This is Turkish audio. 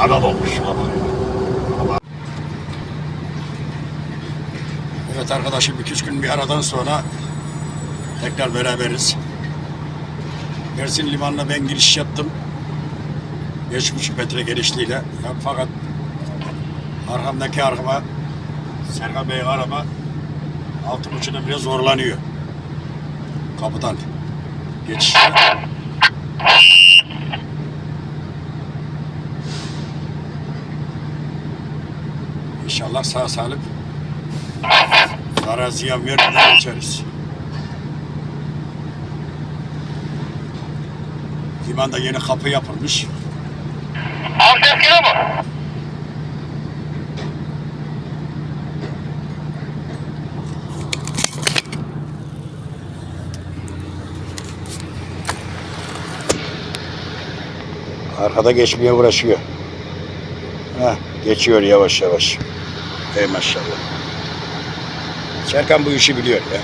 adam olmuş baba. Evet arkadaşım iki üç gün bir aradan sonra tekrar beraberiz. Mersin Limanı'na ben giriş yaptım. 5,5 metre genişliğiyle. Ya, fakat arkamdaki arkama Serkan Bey'in araba altın ucuna biraz zorlanıyor. Kapıdan geçişte. İnşallah sağ salim zarar ziyan vermeden geçeriz. Limanda yeni kapı yapılmış. Ses geliyor mu? Arkada geçmeye uğraşıyor. Heh, geçiyor yavaş yavaş. Ey maşallah. Serkan bu işi biliyor ya.